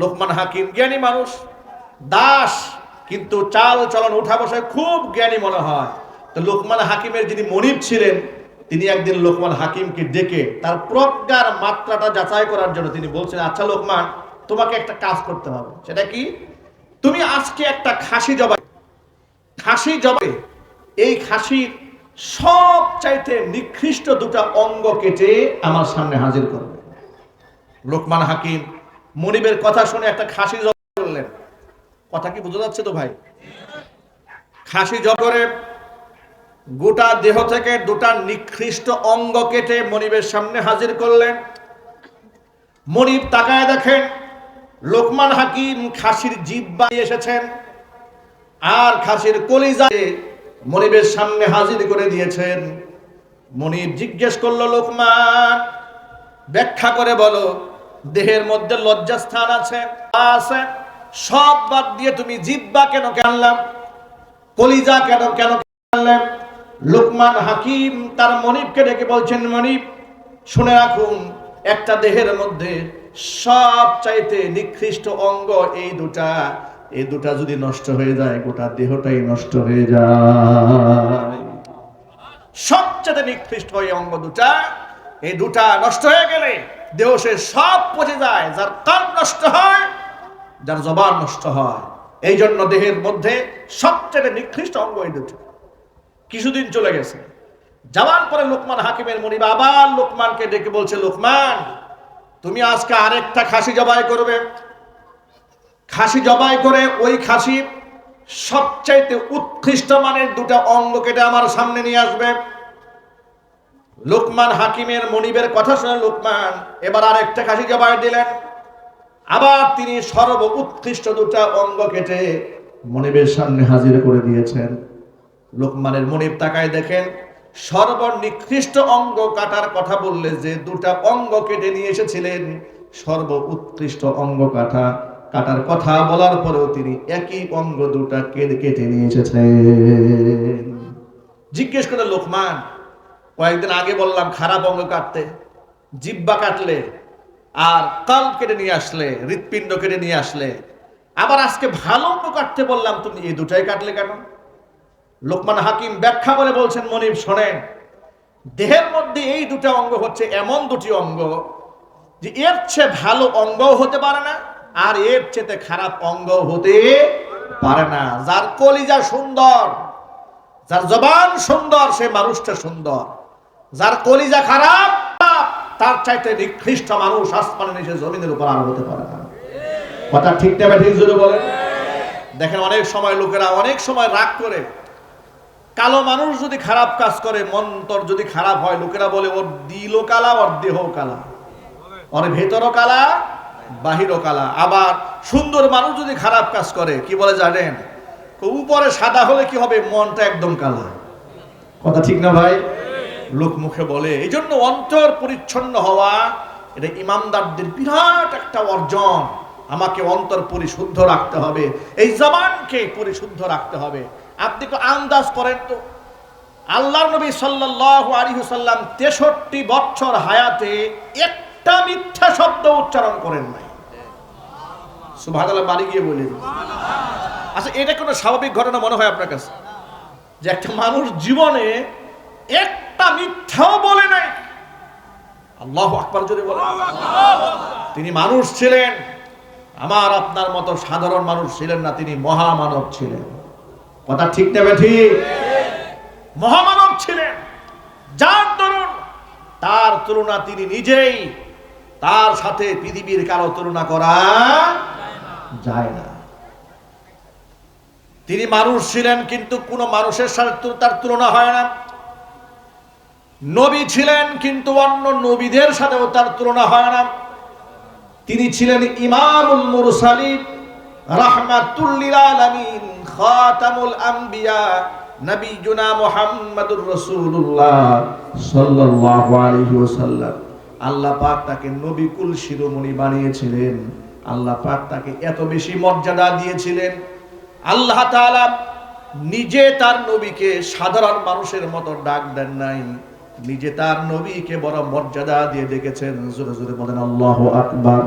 লোকমান হাকিম জ্ঞানী মানুষ, দাস, কিন্তু চাল চলন, উঠা বসায় খুব জ্ঞানী মনে হয়। তো লোকমান হাকিমের যিনি মনিব ছিলেন, তিনি একদিন লোকমান হাকিমকে ডেকে তার প্রজ্ঞার মাত্রাটা যাচাই করার জন্য তিনি বলছেন আচ্ছা লোকমান, তোমাকে একটা কাজ করতে হবে। সেটা কি? তুমি আজকে একটা খাসি জবাই খাসি জবে, এই খাসির সব চাইতে নিকৃষ্ট দুটা অঙ্গ কেটে আমার সামনে হাজির করবে। লোকমান হাকিম মনিবের কথা শুনে একটা খাসি জব করলেন। কথা কি বোঝা যাচ্ছে তো ভাই? খাসি জব করে গোটা দেহ থেকে দুটা নিকৃষ্ট অঙ্গ কেটে মনিবের সামনে হাজির করলেন। মনিব তাকায় দেখেন লোকমান হাকিম খাসির বানিয়ে এসেছেন আর খাসির কলিজা মনিবের সামনে হাজির করে দিয়েছেন। মনিব জিজ্ঞেস করল, লোকমান, ব্যাখ্যা করে বলো দেহের মধ্যে লজ্জাস্থান আছে আছে, সব বাদ দিয়ে তুমি জিব্বা কেন আনলাম কলিজা কেন কেন আনলাম লোকমান হাকিম তার মনিবকে ডেকে বলছেন, মনিব, শুনে রাখুন, একটা দেহের মধ্যে সব চাইতে নিকৃষ্ট অঙ্গ এই দুটা। এই দুটা যদি নষ্ট হয়ে যায়, গোটা দেহটাই নষ্ট হয়ে যায়। সবচেয়ে নিকৃষ্ট এই অঙ্গ দুটা, এই দুটা নষ্ট হয়ে গেলে দেহ সে সব পচে যায়, যার কান নষ্ট হয়, যার জবান নষ্ট হয়। এই জন্য দেহের মধ্যে সবচেয়ে নিকৃষ্ট অঙ্গ এই কিছুদিন চলে গেছে। যাওয়ার পরে লোকমান হাকিমের মনিব আবার লোকমানকে ডেকে বলছে, লোকমান, তুমি আজকে আরেকটা খাসি জবাই করবে। খাসি জবাই করে ওই খাসি সবচাইতে উৎকৃষ্ট মানের দুটা অঙ্গ কেটে আমার সামনে নিয়ে আসবে। লোকমান হাকিমের মনিবের কথা শুনে লোকমান এবার আরেকটা খাসি জবাই দিলেন। আবার তিনি সর্ব উৎকৃষ্ট দুটা অঙ্গ কেটে মনিবের সামনে হাজির করে দিয়েছেন। লোকমানের মনিব তাকায় দেখেন, সর্বনিকৃষ্ট অঙ্গ কাটার কথা বললে যে দুটা অঙ্গ কেটে নিয়ে এসেছিলেন সর্ব উৎকৃষ্ট অঙ্গ কাটা, কাটার কথা বলার পরেও তিনি একই অঙ্গ দুটা কেটে নিয়ে এসেছেন। জিজ্ঞেস করে লোকমান কয়েকদিন আগে বললাম, খারাপ অঙ্গ কাটতে। জিব্বা কাটলে, আর কাল কেটে নিয়ে আসলে, হৃৎপিণ্ড কেটে নিয়ে আসলে। আবার আজকে ভালো অঙ্গ কাটতে বললাম, তুমি এই দুটাই কাটলে কেন? লোকমান হাকিম ব্যাখ্যা করে বলছেন, মনিব, শোনেন, দেহের মধ্যে এই দুটো অঙ্গ হচ্ছে এমন দুটি অঙ্গ যে এর চেয়ে ভালো অঙ্গ হতে পারে না, আর এর চেয়ে খারাপ অঙ্গ হতে পারে না। যার কলিজা সুন্দর, যার জবান সুন্দর, সে মানুষটা সুন্দর। যার কলিজা খারাপ, তার চাইতে নিকৃষ্ট মানুষ আসমানের নিচে জমিনের উপর আর হতে পারে না। কথা ঠিক নেবে ঠিক জোরে বলেন? দেখেন অনেক সময় লোকেরা অনেক সময় রাগ করে। কালো মানুষ যদি খারাপ কাজ করে মন্তর যদি খারাপ হয়, লোকেরা বলে, ওর দিলও কালা, ওর দেহ কালা। ওর ভেতরও কালা, বাহিরও কালা। আবার সুন্দর মানুষ যদি খারাপ কাজ করে, কি বলে জানেন? উপরে সাদা হলে কি হবে? মনটা একদম কালা। কথা ঠিক না ভাই? লোক মুখে বলে এই জন্য অন্তর পরিচ্ছন্ন হওয়া, এটা ইমানদারদের বিরাট একটা অর্জন। আমাকে অন্তর পরিশুদ্ধ রাখতে হবে, এই জবানকে পরিশুদ্ধ রাখতে হবে। আপনি তো আন্দাজ করেন তো। আল্লাহ নবী সাল্লাল্লাহু সাল্লাম 63 বছর হায়াতে একটা মিথ্যা শব্দ উচ্চারণ করেন নাই। বাড়ি গিয়ে বলেন। আচ্ছা এটা কোনো স্বাভাবিক ঘটনা মনে হয় আপনার কাছে? যে একটা মানুষ জীবনে একটা মিথ্যাও বলে নাই। আল্লাহ আকবার জোরে বলে। তিনি মানুষ ছিলেন। আমার আপনার মতো সাধারণ মানুষ ছিলেন না, তিনি মহামানব ছিলেন। কথা ঠিক নেবে ঠিক মহামানব ছিলেন। যার দরুন, তার তুলনা তিনি নিজেই। তার সাথে পৃথিবীর কারও তুলনা করা যায় না। তিনি মানুষ ছিলেন, কিন্তু কোন মানুষের সাথে তার তুলনা হয় না। নবী ছিলেন, কিন্তু অন্য নবীদের সাথেও তার তুলনা হয় না। তিনি ছিলেন ইমামুল মুরসালিন, রাহমাতুল্লিল আলামিন, খাতামুল মুহাম্মাদুর রাসূলুল্লাহ সাল্লাল্লাহু আলাইহি ওয়াসাল্লাম। আল্লাহ পাক তাকে নবিকুল শিরোমণি বানিয়েছিলেন। আল্লাহ পাক তাকে এত বেশি মর্যাদা দিয়েছিলেন। আল্লাহ তাআলা নিজে তার নবীকে সাধারণ মানুষের মতো ডাক দেন নাই। নিজে তার নবীকে বড় মর্যাদা দিয়ে দেখেছেন জোরে জোরে বলেন আল্লাহ আকবার।